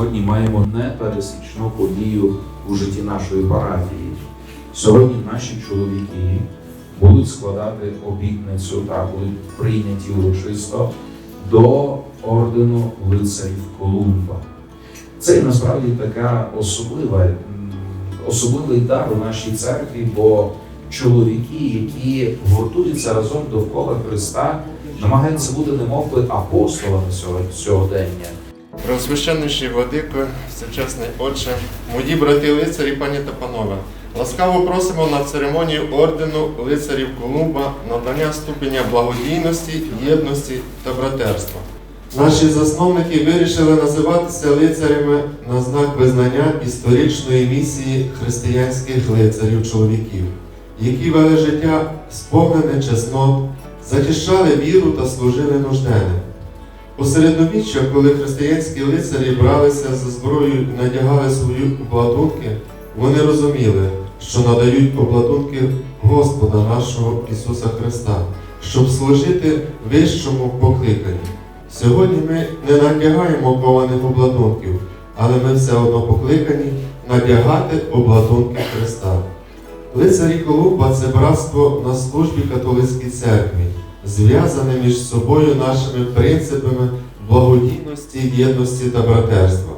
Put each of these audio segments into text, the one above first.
сьогодні маємо непересічну подію у житті нашої парафії. Сьогодні наші чоловіки будуть складати обітницю та будуть прийняті урочисто до ордену лицарів Колумба. Це насправді така особлива, особливий дар у нашій церкві, бо чоловіки, які гуртуються разом довкола Христа, намагаються бути немовби апостолами сьогодення. Преосвященніший владико, всечесний отче, мої брати лицарі, пані та панове, ласкаво просимо на церемонію ордену лицарів Колумба надання ступеня благодійності, єдності та братерства. Наші засновники вирішили називатися лицарями на знак визнання історичної місії християнських лицарів-чоловіків, які вели життя сповнене чеснот, захищали віру та служили нужденним. У середньовіччя, коли християнські лицарі бралися за зброю і надягали свої обладунки, вони розуміли, що надають обладунки Господа нашого Ісуса Христа, щоб служити вищому покликанню. Сьогодні ми не надягаємо кованих обладунків, але ми все одно покликані надягати обладунки Христа. Лицарі Колумба це братство на службі католицькій церкві, зв'язане між собою нашими принципами благодійності, єдності та братерства.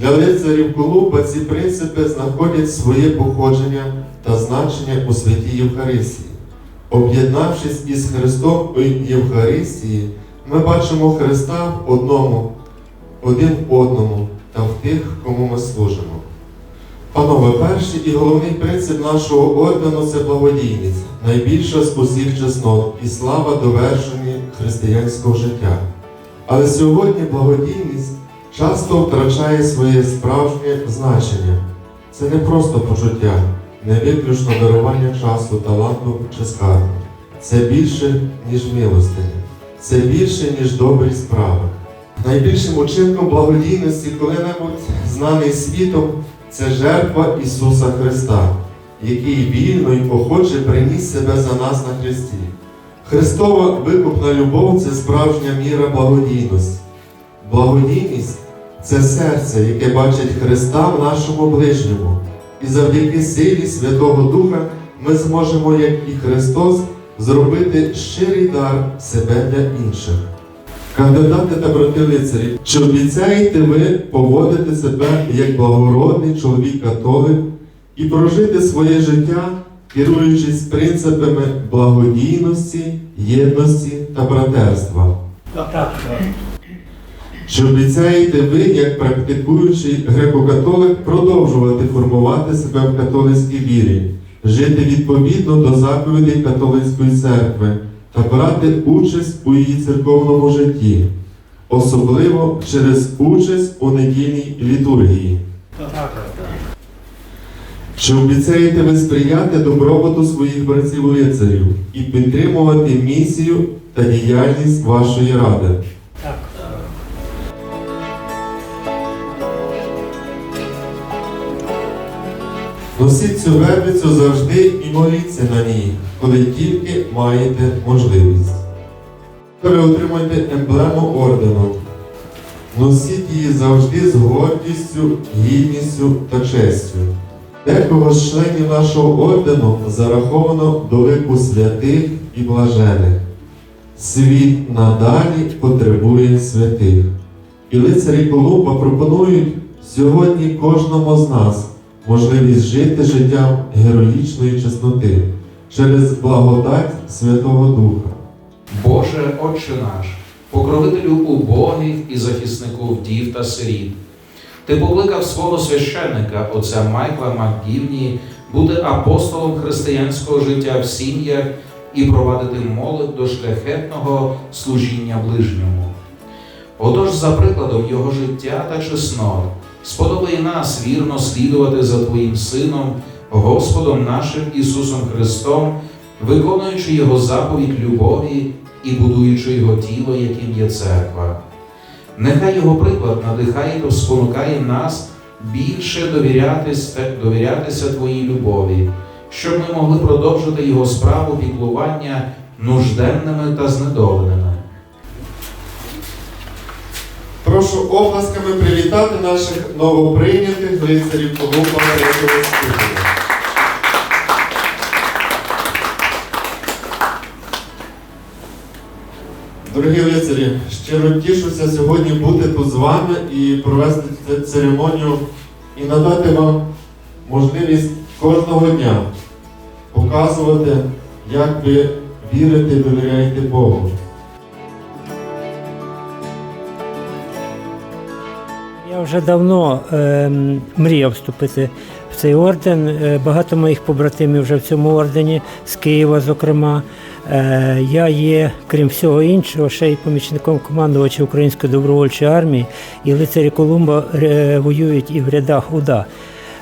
Для лицарів Колумба ці принципи знаходять своє походження та значення у святій Євхаристії. Об'єднавшись із Христом у Євхаристії, ми бачимо Христа в одному, один в одному та в тих, кому ми служимо. Панове, перший і головний принцип нашого ордену це благодійність, найбільша з усіх чеснот і слава довершенні християнського життя. Але сьогодні благодійність часто втрачає своє справжнє значення. Це не просто почуття, не виключно дарування часу, таланту чи скарбу. Це більше, ніж милостиня, це більше, ніж добрі справи. Найбільшим учинком благодійності коли-небудь знаний світом це жертва Ісуса Христа, який вільно і охоче приніс себе за нас на Христі. Христова викупна любов це справжня міра благодійності. Благодійність це серце, яке бачить Христа в нашому ближньому. І завдяки силі Святого Духа ми зможемо, як і Христос, зробити щирий дар себе для інших. Кандидати та брати лицарі, чи обіцяєте ви поводити себе як благородний чоловік католик і прожити своє життя, керуючись принципами благодійності, єдності та братерства? Так, так. Чи обіцяєте ви, як практикуючий греко-католик, продовжувати формувати себе в католицькій вірі, жити відповідно до заповідей католицької церкви та брати участь у її церковному житті, особливо через участь у недільній літургії? Чи обіцяєте ви сприяти добробуту своїх братців лицарів і підтримувати місію та діяльність вашої ради? Носіть цю вербицю завжди і моліться на ній, коли тільки маєте можливість. Ви отримаєте емблему ордену. Носіть її завжди з гордістю, гідністю та честю. Декого з членів нашого ордену зараховано до лику святих і блажених. Світ надалі потребує святих. І лицарі Колумба пропонують сьогодні кожному з нас можливість жити життям героїчної чесноти через благодать Святого Духа. Боже, Отче наш, покровителю убогих і захиснику вдів та сиріт. Ти покликав свого священника, отця Майкла Макгівні, бути апостолом християнського життя в сім'ях і провадити молодь до шляхетного служіння ближньому. Отож, за прикладом його життя та чеснот, сподобай нас вірно слідувати за Твоїм Сином, Господом нашим Ісусом Христом, виконуючи Його заповідь любові і будуючи Його тіло, яким є церква. Нехай Його приклад надихає та спонукає нас більше довірятися, довірятися Твоїй любові, щоб ми могли продовжити Його справу піклування нужденними та знедоленими. Прошу оплесками привітати наших новоприйнятих лицарів Колумба третього ступеня. Дорогі лицарі, щиро тішуся сьогодні бути тут з вами і провести церемонію і надати вам можливість кожного дня показувати, як ви вірите і довіряєте Богу. Я вже давно е, мріяв вступити в цей орден. Е, Багато моїх побратимів вже в цьому ордені, з Києва, зокрема. Е, я є, крім всього іншого, ще й помічником командувача Української добровольчої армії, і лицарі Колумба е, воюють і в рядах УДА.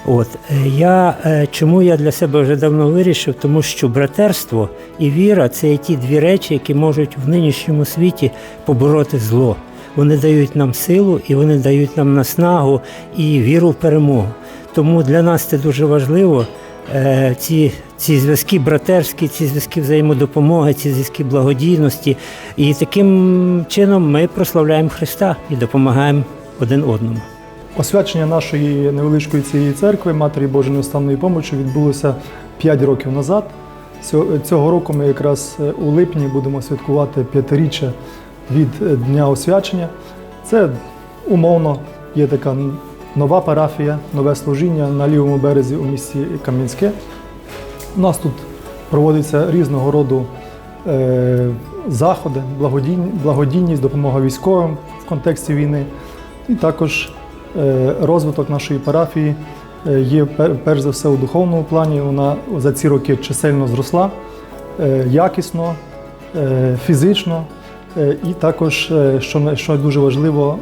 От е, я чому я для себе вже давно вирішив, тому що братерство і віра це ті дві речі, які можуть в нинішньому світі побороти зло. Вони дають нам силу і вони дають нам наснагу і віру в перемогу. Тому для нас це дуже важливо. е, Ці, ці зв'язки братерські, ці зв'язки взаємодопомоги, ці зв'язки благодійності. І таким чином ми прославляємо Христа і допомагаємо один одному. Освячення нашої невеличкої цієї церкви Матері Божої неустанної помочі відбулося 5 років назад. Цього- року ми якраз е, у липні будемо святкувати п'ятиріччя від е, Дня освячення. Це умовно є така нова парафія, нове служіння на лівому березі у місті Кам'янське. У нас тут проводиться різного роду е, заходи, благодійні- благодійність, допомога військовим в контексті війни. І також е, розвиток нашої парафії є перш за все у духовному плані. Вона за ці роки чисельно зросла, якісно, фізично. Е, І також, е, що, що дуже важливо,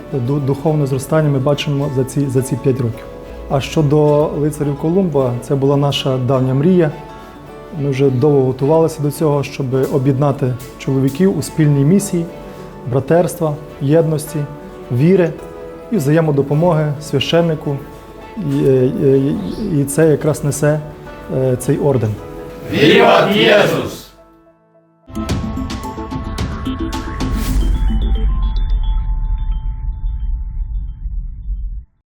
духовне зростання ми бачимо за ці, за ці 5 років. А щодо лицарів Колумба, це була наша давня мрія. Ми вже довго готувалися до цього, щоб об'єднати чоловіків у спільній місії, братерства, єдності, віри і взаємодопомоги священнику. І, е, е, це якраз несе е, цей орден. Vivat Jezus!